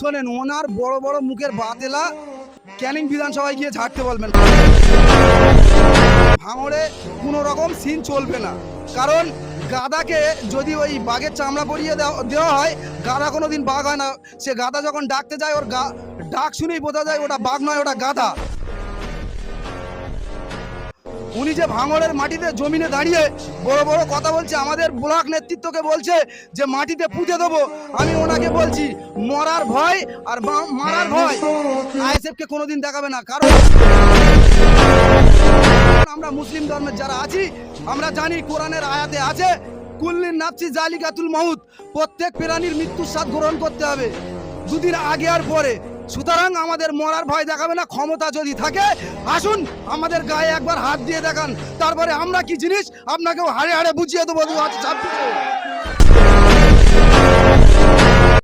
শোনেন, ওনার বড় বড় মুখের বাতেলা ক্যানিং বিধানসভায় গিয়ে ঝাড়তে বলবেন ভাঙড়ে কোনো রকম সিন চলবে না। কারণ গাদাকে যদি ওই বাঘের চামড়া পরিয়ে দেওয়া হয় গাদা কোনো দিন বাঘ হয় না। সে গাদা যখন ডাকতে যায়, ওর গা, ডাক শুনেই বোঝা যায় ওটা বাঘ নয়, ওটা গাদা উনি যে ভাঙড়ের মাটিতে জমিনে দাঁড়িয়ে বড় বড় কথা বলছে, আমাদের ব্লক নেতৃত্বকে বলছে যে মাটিতে পুঁতে দেবো। আমি ওনাকে বলছি, মরার ভয় আর মারার ভয় আইএসএফকে কোনোদিন দেখাবে না। কারণ আমরা মুসলিম ধর্মের যারা আছি, আমরা জানি কোরআনের আয়াতে আছে কুল্লিন নাফসি জালিকাতুল মাহুত প্রত্যেক প্রাণীর মৃত্যুর স্বাদ গ্রহণ করতে হবে। দুদিন আগে আর পরে। সুতরাং আমাদের মরার ভয় দেখাবে না, ক্ষমতা যদি থাকে, আসুন আমাদের গায়ে একবার হাত দিয়ে দেখান। তারপরে আমরা কি জিনিস? আপনাকেও হাড়ে হাড়ে বুঝিয়ে দেবো, দু হাজার